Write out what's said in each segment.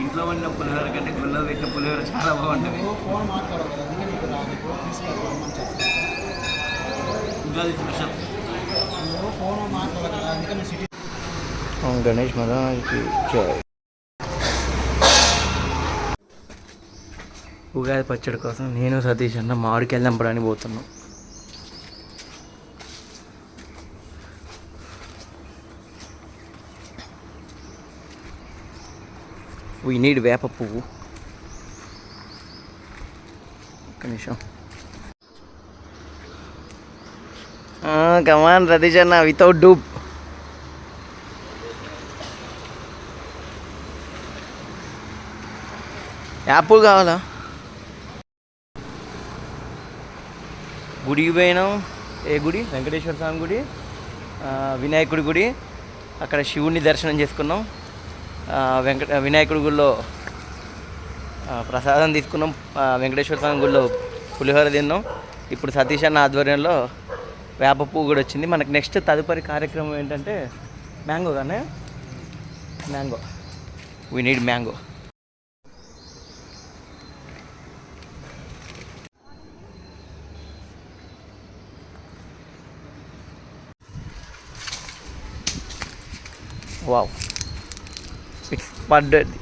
ఇంట్లో ఉన్న పులిహోర కంటే గుళ్ళో పెట్టిన పులిహోర చాలా బాగుంటుంది. ఫోన్ మాట్లాడవు కదా అందుకే నీకు రాదు తీసుకెళ్ళమని చెప్తాను ఉగాది స్పెషల్ నువ్వు ఫోన్ మాట్లాడవు కదా అందుకే నువ్వు సిటీ గణేష్ మహారాజ్కి జై. ఉగాది పచ్చడి కోసం నేను సతీష్ అన్న మామిడికాయలు దంపడానికి పోతున్నాం. వీ నీడ్ వేప పువ్వు. ఒక్క నిమిషం. కమాన్ సతీష్ అన్న వితౌట్ డూప్ యాపిల్ కావాలా? గుడికి పోయినాం. ఏ గుడి? వెంకటేశ్వర స్వామి గుడి. వినాయకుడి గుడి. అక్కడ శివుడిని దర్శనం చేసుకున్నాం. వెంకట వినాయకుడి గుడిలో ప్రసాదం తీసుకున్నాం. వెంకటేశ్వర స్వామి గుడిలో పులిహోర తిన్నాం. ఇప్పుడు సతీష్ అన్న ఆధ్వర్యంలో వేప పువ్వు కూడా వచ్చింది. మనకు నెక్స్ట్ తదుపరి కార్యక్రమం ఏంటంటే మ్యాంగో కానీ mango. We need mango wow it's పడ్డది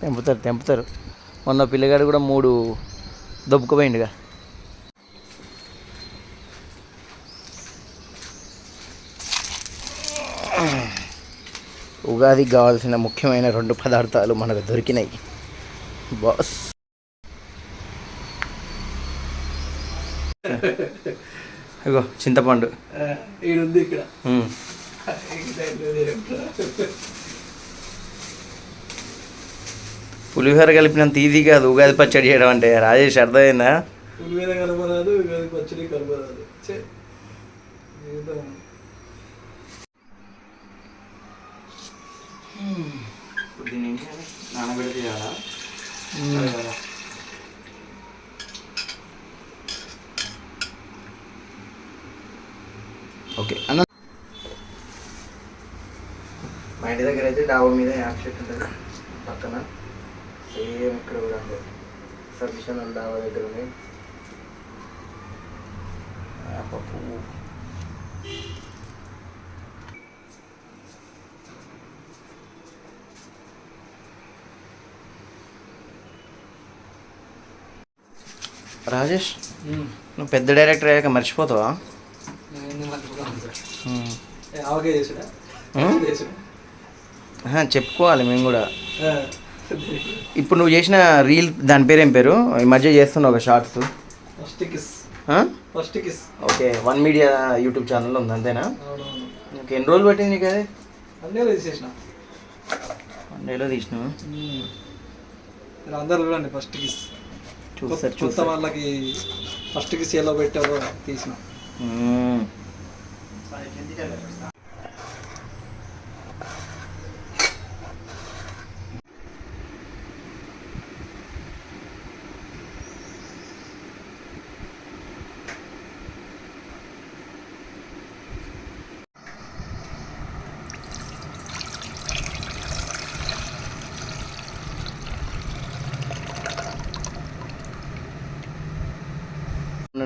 తెంపుతారు తెంపుతారు. మొన్న పిల్లగాడు కూడా మూడు దొబ్బుకుపోయిండుగా. ఉగాదికి కావాల్సిన ముఖ్యమైన రెండు పదార్థాలు మనకు దొరికినాయి. బాస్. ఇగో చింతపండు. ఈడుంది ఇక్కడ. పులిహోర కలిపినంత ఈజీ కాదు ఉగాది పచ్చడి చేయడం అంటే. రాజేష్ అర్థమైందా? పులిహోర కలపరాదు ఉగాది పచ్చడి కలపరాదు. నానబెడితే ఓకే అన్న. మా ఇంటి దగ్గర అయితే డాబా మీద యాప్ చెట్టు ఉంటుంది. పక్కన. సేమ్ ఇక్కడ కూడా ఉంది వాళ్ళ డాబా దగ్గర ఉంది. పువ్వు రాజేష్ నువ్వు పెద్ద డైరెక్టర్ అయ్యాక మర్చిపోతావా? చెప్పుకోవాలి మేము కూడా. ఇప్పుడు నువ్వు చేసిన రీల్ దాని పేరు ఏం పేరు? ఈ మధ్య చేస్తున్నావు ఒక shorts. First kiss. First kiss. Okay one media YouTube channel ఉంది అంతేనా? నీకు ఎన్ని రోజులు పట్టింది నీకు అది? అన్నీ తీసేసిన. వన్ డేలో అందరు చూడండి ఫస్ట్ కిస్. చూస్తారు చూస్తారు వాళ్ళకి ఫస్ట్ కిస్ ఎలా పెట్టారో తీసిన.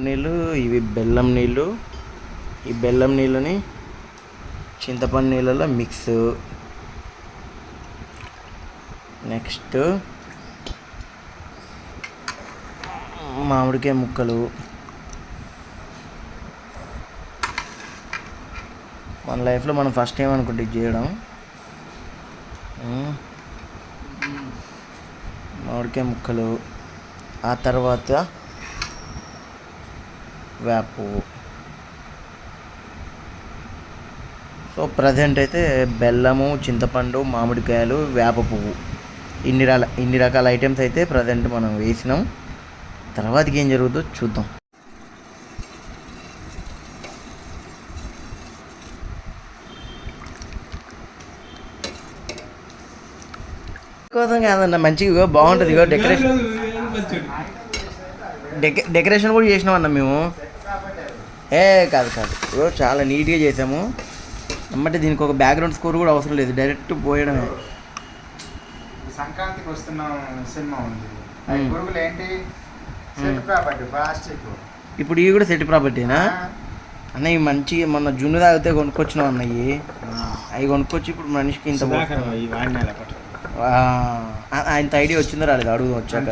నీళ్ళు ఇవి బెల్లం నీళ్ళు. ఈ బెల్లం నీళ్ళని చింతపండు నీళ్ళలో మిక్స్. నెక్స్ట్ మామిడికాయ ముక్కలు. మన లైఫ్లో మనం ఫస్ట్ టైం అనుకుంటే ఇది చేయడం. మామిడికాయ ముక్కలు. ఆ తర్వాత వేప పువ్వు సో ప్రజెంట్ అయితే బెల్లము చింతపండు మామిడికాయలు వేప పువ్వు. ఇన్ని రకాల ఇన్ని రకాల ఐటమ్స్ అయితే ప్రజెంట్ మనం వేసినాం. తర్వాతకి ఏం జరుగుతుందో చూద్దాం. కోసం కాదన్న మంచిగా ఇగో బాగుంటుంది ఇగో డెకరేషన్ డెక డెకరేషన్ కూడా చేసినాం అన్న మేము. ఏ కాదు కాదు. ఇగో చాలా నీట్గా చేసాము. అమ్మటే దీనికి ఒక బ్యాక్గ్రౌండ్ స్కోర్ కూడా అవసరం లేదు. డైరెక్ట్ పోయడమే. సంక్రాంతికి వస్తున్న సినిమా ఉంది. పురుగులు ఏంటి? సెట్ ప్రాపర్టీ ప్లాస్టిక్ ఇప్పుడు ఇవి కూడా సెట్ ప్రాపర్టీనా అన్న ఇవి మంచి మొన్న జున్ను తాగితే కొనుక్కొచ్చినాం అన్న ఇవి. అవి కొనుక్కొచ్చి ఇప్పుడు మనిషికి ఇంత పోస్తున్నాం. ఈ వాడిన ఆ, ఆ- ఆయనతో ఐడియా వచ్చిందో రాలేదు? అడుగు వచ్చాక.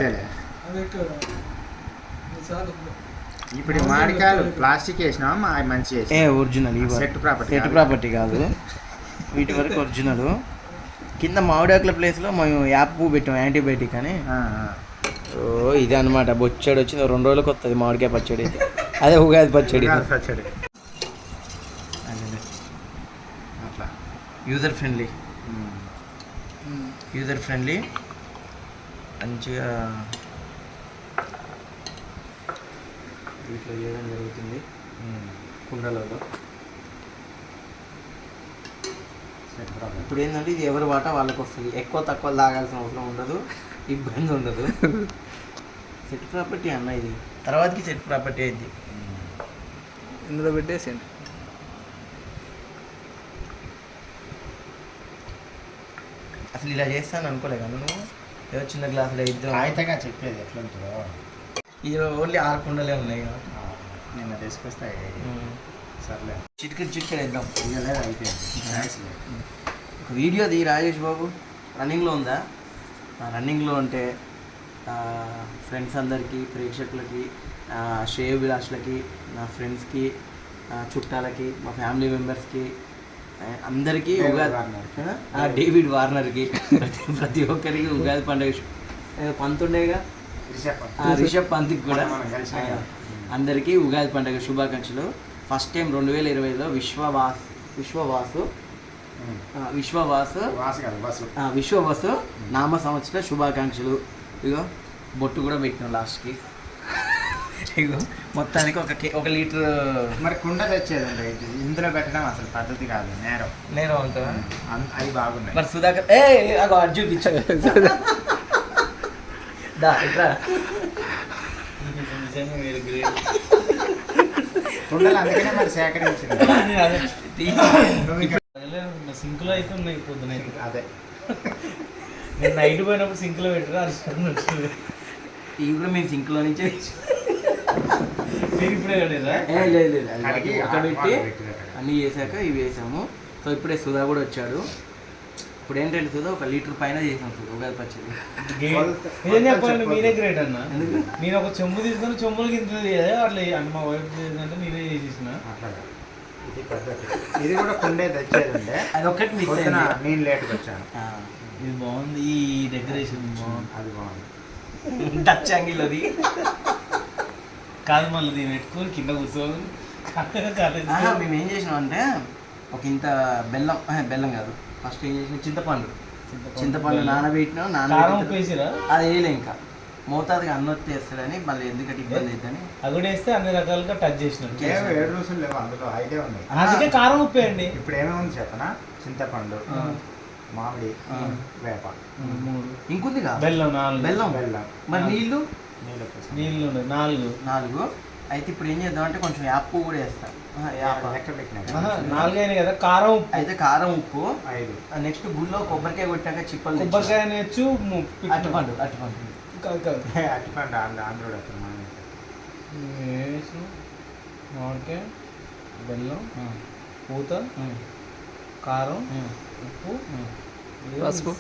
ఇప్పుడు మామిడికాయలు ప్లాస్టిక్ వేసినాం మంచి ఏ original set property set. Property కాదు. వీటి వరకు ఒరిజినల్ కింద మామిడాకుల ప్లేస్లో మేము యాప్ పువ్వు పెట్టాం యాంటీబయాటిక్ అని. ఓ ఇదే అనమాట బొచ్చాడు వచ్చింది. రెండు రోజులకు వస్తుంది మామిడికాయ పచ్చడి. అదే ఉగాది పచ్చడి. పచ్చడి. అట్లా. User friendly. యూజర్ ఫ్రెండ్లీ మంచిగా వీటిలో చేయడం జరుగుతుంది. కుండలలో. ఇప్పుడు ఏంటంటే ఇది ఎవరి వాటా? వాళ్ళకి వస్తుంది. ఎక్కువ తక్కువ తాగాల్సిన అవసరం ఉండదు. ఇబ్బంది ఉండదు. సెట్ ప్రాపర్టీ అన్న ఇది. తర్వాతకి సెట్ ప్రాపర్టీ అయింది. ఇందులో పెట్టేసేయండి. అసలు ఇలా చేస్తాను అనుకోలే కానీ నువ్వు? ఏదో చిన్న గ్లాసులో ఇద్దరు. కాగితంగా చెప్పేది ఎట్లా ఉంటుందో ఇది ఓన్లీ ఆరు కుండలే ఉన్నాయి నిన్న తీసుకొస్తాయి సర్లే. చిటికెట్ చిటికెట్ వేద్దాం. ఇయ్యలేదు అయిపోయింది. ఒక వీడియో ది రాజేష్ బాబు. రన్నింగ్లో ఉందా? రన్నింగ్లో ఉంటే ఫ్రెండ్స్ అందరికీ ప్రేక్షకులకి శ్రేయ విలాసులకి నా ఫ్రెండ్స్కి చుట్టాలకి మా ఫ్యామిలీ మెంబర్స్కి అందరికీ ఉగాది డేవిడ్ వార్నర్కి ప్రతి ప్రతి ఒక్కరికి ఉగాది పండుగ పంతుండేగా? రిషబ్ పంత్కి కూడా. అందరికీ ఉగాది పండుగ శుభాకాంక్షలు. ఫస్ట్ టైం రెండు వేల ఇరవైలో విశ్వవాస్ విశ్వవాసు విశ్వవాసు విశ్వవసు నామ సంవత్సర శుభాకాంక్షలు. ఇగో బొట్టు కూడా పెట్టినాం లాస్ట్కి. ఇగో మొత్తానికి ఒక ఒక లీటర్ మరి కుండ తెచ్చేది ఉండే ఇందులో పెట్టడం అసలు పద్ధతి కాదు నేరం. ఉంటా అన్- అవి బాగున్నాయి. మరి సుధాకర్ ఏ అగో అటు చూపించు దా ఇట్రా అందుకనే మరి సేకరించింది సింకులో అయితే ఉన్నాయి పొద్దున. అదే. నేను నైట్ పోయినప్పుడు సింకులో పెట్టరా అరిష్టం వచ్చింది. ఇవి కూడా మేము సింక్లో నుంచే మీరు ఇప్పుడే లేదు లేదు ఆకు పెట్టినట్టు. అన్నీ చేశాక ఇవి వేసాము. సో ఇప్పుడే సుధా కూడా వచ్చాడు. ఇప్పుడు ఏంటంటే సుధా ఒక లీటర్ పైన చేసాం సుధా ఉగాది పచ్చడి. ఏం మీరే గ్రేట్ అన్న? నేను ఒక చెంబు తీసుకొని చెంబులకి ఇంత అట్లా అంటే మా వైఫ్ చేసిందంటే నేనే చేసేసిన. అట్లా కాదు. ఇది కూడా కుండే తెచ్చేది ఉండే అది ఒక్కటి మిస్ అయింది. నేను లేట్కి వచ్చాను. ఇది బాగుంది ఈ డెకరేషన్ బాగుంది. అది బాగుంది. టచ్ యాంగిల్ అది. కాదు మళ్ళీ దీన్ని పెట్టుకొని కింద కూర్చోని మేము ఏం చేసినాం అంటే ఒక ఇంత బెల్లం బెల్లం కాదు ఫస్ట్ ఏం చేసిన చింతపండు. చింతపండు. నానబెట్టినాం కారం నానబెట్టి వేసిరా అది వేయలే ఇంకా మోతాదుగా అన్నొత్తి వేస్తాడని మళ్ళీ ఎందుకంటే ఇబ్బంది అవుతుందని అది కూడా వేస్తే అన్ని రకాలుగా టచ్ చేసినాం ఏమో ఏడు రోజులు లేవు అందులో ఐదే ఉన్నాయి. అందుకే కారం ఉప్పేయండి ఇప్పుడు ఏమేమి ఉంది చెప్పనా? చింతపండు. మామిడి ఆ. వేప. మూడు. ఇంకుందిగా? బెల్లం నాలుగు. బెల్లం. బెల్లం. మరి నీళ్ళు? నీళ్ళు నీళ్ళు నాలుగు. నాలుగు. అయితే ఇప్పుడు ఏం చేద్దాం అంటే కొంచెం యాప్ కూడా వేస్తాం. ఆహా, యాప లెక్క పెట్టినా ఆహా, కదా. నాలుగు అయినాయి కదా కారం ఉప్పు. అయితే కారం ఉప్పు. ఐదు. నెక్స్ట్ గుళ్ళో కొబ్బరికాయ కొట్టాక చిప్పలు కొబ్బరికాయ నేర్చు అట్టుపండు అట్టుపండు అటుపండు ఆంధ్ర ఆంధ్రుడు అతను మామిడికాయ బెల్లం పూత కారం ఉప్పు. పసుపు.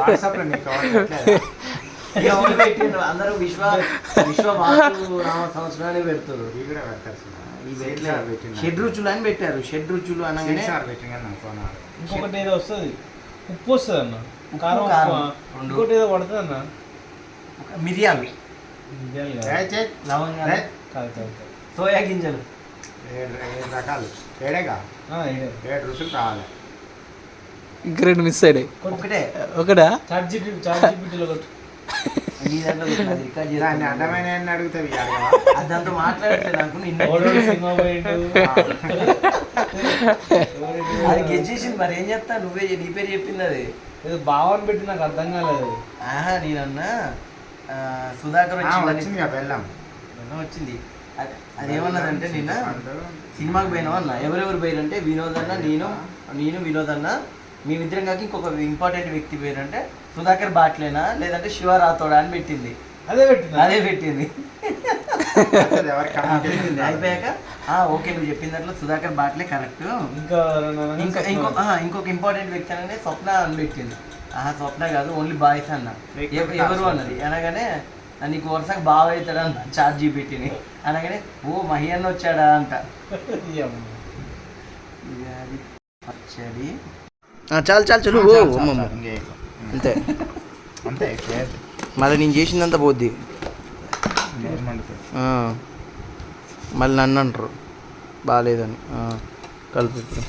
వాట్సాప్లో అందరూ విశ్వ విశ్వ నామ సంవత్సరాన్ని పెట్టిన. షెడ్ రుచులు అని పెట్టారు. షెడ్ రుచులు అనగానే. ఇంకొకటి ఏదో వస్తుంది. ఉప్పు వస్తుంది అన్న. కారం. ఇంకోటి ఏదో పడుతుంది అన్న. ఒక మిరియాలు. లవంగాలు. సోయా గింజలు. ఏడు ఏడు రకాలు. ఏడేగా. ఏడు. రుచులు కావాలి. ఇంక రెండు మిస్ అయ్యాయి ఒకటే. ఒకటా? జీపీ చాట్ జీపీటీలో కొట్టు నీ దాంట్లో పెట్టిన, అది రికార్డ్ దాన్ని ఏమని అడుగుతావు ఇక. అడగవా? అది దాంతో మాట్లాడట్లేదు అనుకుని ఓడోడు సినిమా పోయిండు. అది గెలిచేసింది మరి ఏం చెప్తా? నువ్వే నీ పేరు చెప్పింది అది. ఏదో భావన పెట్టి నాకు అర్థం కాలేదు. ఆహా నేనన్నా సుధాకర్ వచ్చింది నిన్న వచ్చింది. అది అదేమన్నదంటే నిన్న సినిమాకి పోయినాం అన్న ఎవరెవరు పోయారు అంటే వినోద్ అన్న నేను నేను వినోద్ అన్న మేమిద్దరం కాక ఇంకొక ఇంపార్టెంట్ వ్యక్తి పేరు అంటే సుధాకర్ బాట్లేనా? లేదంటే శివ రాథోడా అని పెట్టింది. అదే పెట్టింది? అదే పెట్టింది. పెట్టింది. అయిపోయాక ఆ, ఓకే నువ్వు చెప్పిన దాంట్లో సుధాకర్ బాట్లే కరెక్ట్. ఇంకా ఇంకా ఇంకొక ఇంపార్టెంట్ వ్యక్తి అనగానే స్వప్న అని పెట్టింది. ఆహా స్వప్న కాదు ఓన్లీ బాయ్స్ అన్న. ఎవరు అన్నది? అనగానే "ఆ, నీకు వరుసకు బాగా అవుతాడు? అన్న చార్జ్ జీబీటీని అనగానే ఓ మహి అన్న వచ్చాడా? అంట. పచ్చడి. చాలు చాలు చలు. ఓ అమ్మమ్మ. అంతే. అంతే మళ్ళీ నేను చేసిందంతా పోద్ది. మళ్ళీ నన్ను అంటారు. బాగాలేదని. ఆ, కలుపు. ఇప్పుడు.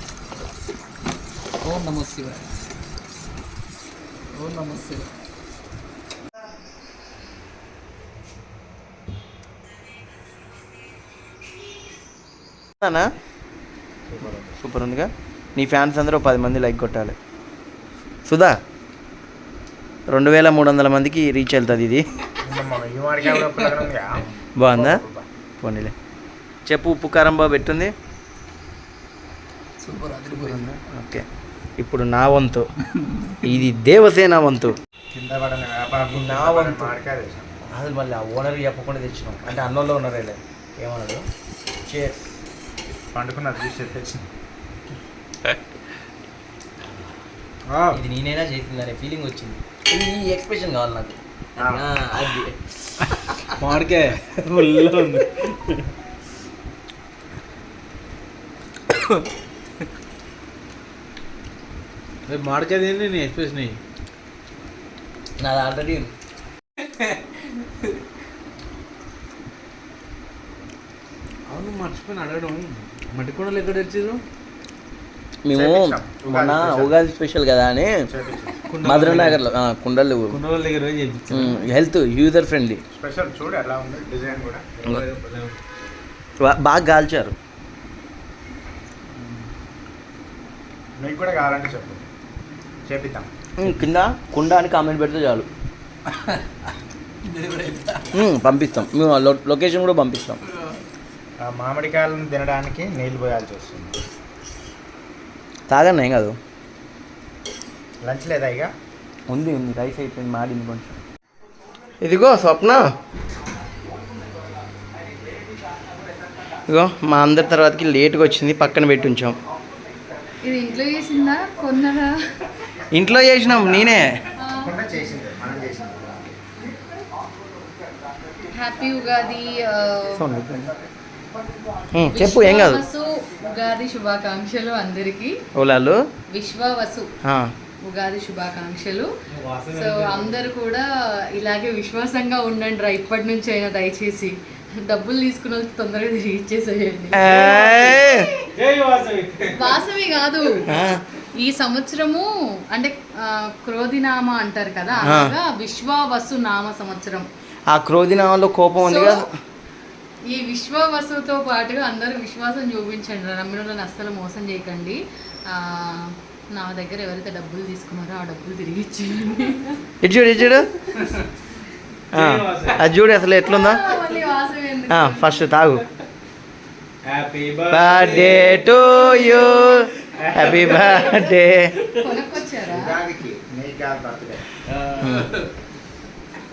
ఓం నమో శివాయ. ఓం నమో శివాయ. అన్నా? సూపర్ ఉందిగా? నీ ఫ్యాన్స్ అందరూ పది మంది లైక్ కొట్టాలి. సుధా రెండు వేల మూడు వందల మందికి రీచ్ వెళ్తుంది ఇది. బాగుందా? పోనీలే. చెప్పు ఉప్పు కారం బాగా పెట్టుంది. ఓకే. ఇప్పుడు నా వంతు. ఇది దేవసేన వంతు. నా వంతు. అది మళ్ళీ ఆ ఓనర్ చెప్పకుండా తెచ్చినాం. అంటే అన్నోళ్ళు ఉన్నారేలే. ఏమన్నాడు? చేర్ పండుకున్నది తీసి తెచ్చింది. ఇది నేనైనా చేసిందనే ఫీలింగ్ వచ్చింది. ఈ ఎక్స్ప్రెషన్ కావాలి నాకు. అది. మామిడికాయ ఫుల్ ఉంది. రేపు మామిడికాయ తిని నేను ఎక్స్ప్రెషన్ అయ్యి నాది ఆల్రెడీ అవును మర్చిపోయిన అడగడం. మట్టి కొండలు ఎక్కడ తెచ్చారు మేము. మొన్న ఉగాది స్పెషల్ కదా అని మధుర నగర్లో కుండలు హెల్త్ యూజర్ ఫ్రెండ్లీ స్పెషల్ చూడు ఎలా ఉంది డిజైన్ కూడా. బాగా కాల్చారు మీకు కూడా కావాలంటే చెప్పు. చేపిద్దాం. కింద కుండ అని కామెంట్ పెడితే చాలు. పంపిస్తాం. మేము లొకేషన్ కూడా పంపిస్తాం. మామిడికాయలను తినడానికి నీళ్ళు పోయాల్సి వస్తుంది. తాగన్నా ఏం కాదు. లంచ్ లేదా ఇక? ఉంది ఉంది. రైస్ అయిపోయింది మాడింది కొంచెం. ఇదిగో స్వప్న. ఇగో మా అందరి తర్వాతకి లేట్గా వచ్చింది పక్కన పెట్టి ఉంచాం. ఇది ఇంట్లో చేసిందా? కొన్నదా? ఇంట్లో చేసినాం నేనే. హ్యాపీ ఉగాది చెప్పు ఏం కాదు. ఉగాది శుభాకాంక్షలు అందరికీ. ఓలాలు విశ్వవసు ఉగాది శుభాకాంక్షలు. సో అందరు కూడా ఇలాగే విశ్వాసంగా ఉండండి రా ఇప్పటి నుంచి అయినా దయచేసి. డబ్బులు తీసుకున్న తొందరగా తిరిగి ఇచ్చేసేయండి! వాసవి. కాదు. ఆ, ఈ సంవత్సరము అంటే క్రోధినామ అంటారు కదా విశ్వావసు నామ సంవత్సరం. ఆ క్రోధినామాలో కోపం ఉంది కదా. ఈ విశ్వవసుతో పాటుగా అందరూ విశ్వాసం చూపించండి. నమ్మిన అస్సలు మోసం చేయకండి. ఆ, నా దగ్గర ఎవరైతే డబ్బులు తీసుకున్నారో ఆ డబ్బులు తిరిగి ఇచ్చేయండి. ఇటు చూడు ఇటు చూడు. ఆ, అది చూడు అసలు ఎట్లుందా. ఫస్ట్ తాగు. Happy birthday to you happy birthday.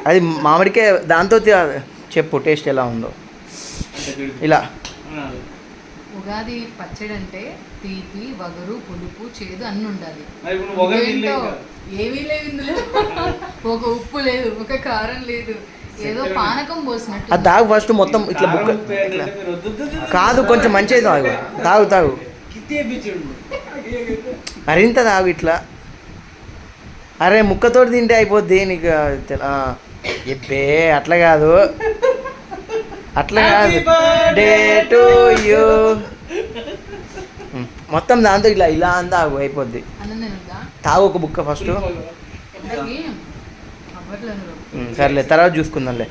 అది మామిడికాయ దాంతో చెప్పు టేస్ట్ ఎలా ఉందో. ఇలా. ఉగాది పచ్చడి అంటే తీపి వగరు పులుపు చేదు అన్ని ఉండాలి. ఏమీ లేవు ఇందులో. ఒక ఉప్పు లేదు ఒక కారం లేదు. ఏదో పానకం పోసినట్టు. అది తాగు ఫస్ట్ మొత్తం ఇట్లా వద్దు. కాదు కొంచెం మంచిది తాగు. తాగు తాగు. మరింత తాగు ఇట్లా. అరే ముక్కతోటి తింటే అయిపోద్ది నీకు ఎబ్బే అట్లా కాదు. అట్లా కాదు. డే టు యూ మొత్తం దాంతో ఇట్లా ఇలా అంతా ఆగు అయిపోద్ది తాగు ఒక బుక్క ఫస్ట్ సర్లే తర్వాత చూసుకుందాంలే.